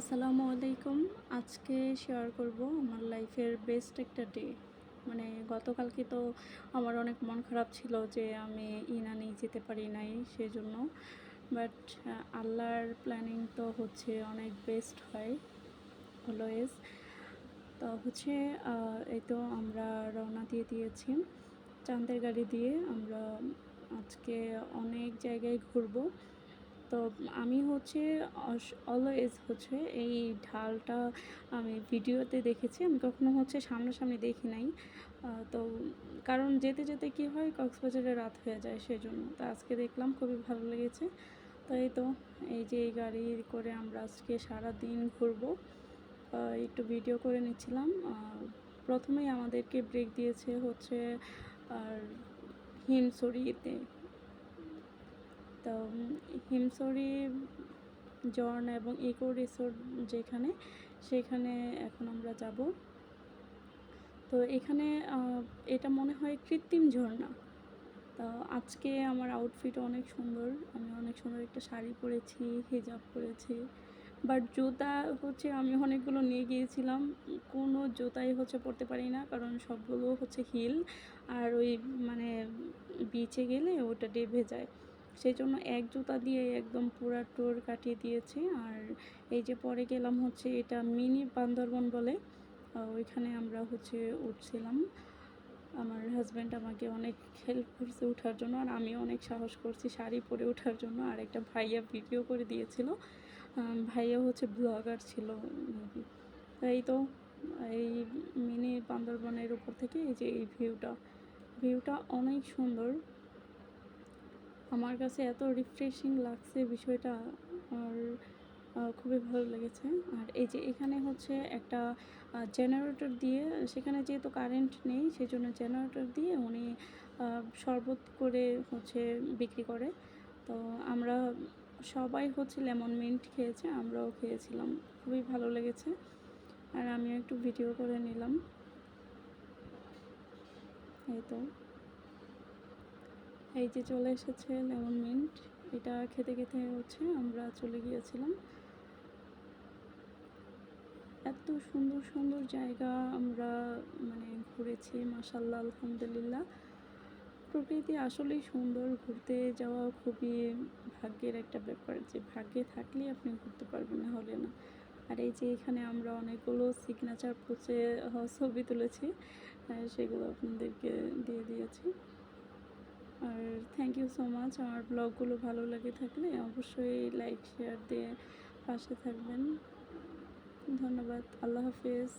আসসালামু আলাইকুম। আজকে শেয়ার করব আমার লাইফের বেস্ট একটা ডে মানে গতকালকে তো আমার অনেক মন খারাপ ছিল যে আমি ইনানি যেতে পারি নাই সেজন্য। বাট আল্লাহর প্ল্যানিং তো হচ্ছে অনেক বেস্ট হয় অলওয়েজ তো হচ্ছে এই তো আমরা রওনা দিয়ে দিয়েছি। চাঁদের গাড়ি দিয়ে আমরা আজকে অনেক জায়গায় ঘুরবো। তো আমি হচ্ছে অলওয়েজ হচ্ছে এই ঢালটা আমি ভিডিওতে দেখেছি। আমি কখনো হচ্ছে সামনাসামনি দেখি নাই। তো কারণ যেতে যেতে কি হয়, কক্সবাজারে রাত হয়ে যায় সেজন্য। তো আজকে দেখলাম, খুবই ভালো লেগেছে। তো এই তো, এই যে এই গাড়ি করে আমরা আজকে সারা দিন ঘুরবো একটু ভিডিও করে নিচ্ছিলাম। প্রথমেই আমাদেরকে ব্রেক দিয়েছে হচ্ছে আর হিমসরিতে তো হিমসরি ঝর্ণা এবং ইকো রিসোর্ট যেখানে, সেখানে এখন আমরা যাব। তো এখানে এটা মনে হয় কৃত্রিম ঝর্ণা। তো আজকে আমার আউটফিট অনেক সুন্দর। আমি অনেক সুন্দর একটা শাড়ি পরেছি, হিজাব পরেছি। বাট জুতা হচ্ছে আমি অনেকগুলো নিয়ে গিয়েছিলাম। কোনো জুতাই হচ্ছে পরতে পারি না, কারণ সবগুলো হচ্ছে হিল। আর ওই মানে বিচে গেলে ওটা ডেভে যায়। সেই জন্য এক জুতা দিয়ে একদম পুরা টোর কাটিয়ে দিয়েছি। আর এই যে পরে গেলাম হচ্ছে এটা মিনি বান্দরবন বলে। ওইখানে আমরা হচ্ছে উঠছিলাম। আমার হাজব্যান্ড আমাকে অনেক হেল্প করছে ওঠার জন্য আর আমি অনেক সাহস করছি শাড়ি পরে ওঠার জন্য। আর একটা ভাইয়া ভিডিও করে দিয়েছিল। ভাইয়া হচ্ছে ব্লগার ছিল। এই তো, এই মিনি বান্দরবনের উপর থেকে এই যে এই ভিউটা ভিউটা অনেক সুন্দর। আমার কাছে এত রিফ্রেশিং লাগছে বিষয়টা আর খুবই ভালো লেগেছে। আর এই যে এখানে হচ্ছে একটা জেনারেটর দিয়ে, সেখানে যেহেতু কারেন্ট নেই সেই জন্য জেনারেটর দিয়ে উনি শরবত করে হচ্ছে বিক্রি করে। তো আমরা সবাই হচ্ছে লেমন মিন্ট খেয়েছে, আমরাও খেয়েছিলাম। খুবই ভালো লেগেছে। আর আমিও একটু ভিডিও করে নিলাম। এই তো। এই যে চলে এসেছে লেমন মিন্ট। এটা খেতে খেতে হচ্ছে, আমরা চলে গিয়েছিলাম। এত সুন্দর সুন্দর জায়গা আমরা মানে ঘুরেছি মাসাল্লাহ আলহামদুলিল্লাহ। প্রকৃতি আসলেই সুন্দর, ঘুরতে যাওয়া খুবই ভাগ্যের একটা ব্যাপার। যে ভাগ্যে থাকলে আপনি ঘুরতে পারবেন, না হলে না। আর এই যে এখানে আমরা অনেকগুলো সিগনেচার পচে ছবি তুলেছি সেগুলো আপনাদেরকে দিয়ে দিয়েছি। আর থ্যাংক ইউ সো মাচ আমার ব্লগগুলো ভালো লাগে থাকলে অবশ্যই লাইক শেয়ার দিয়ে পাশে থাকবেন। ধন্যবাদ। আল্লাহ হাফিজ।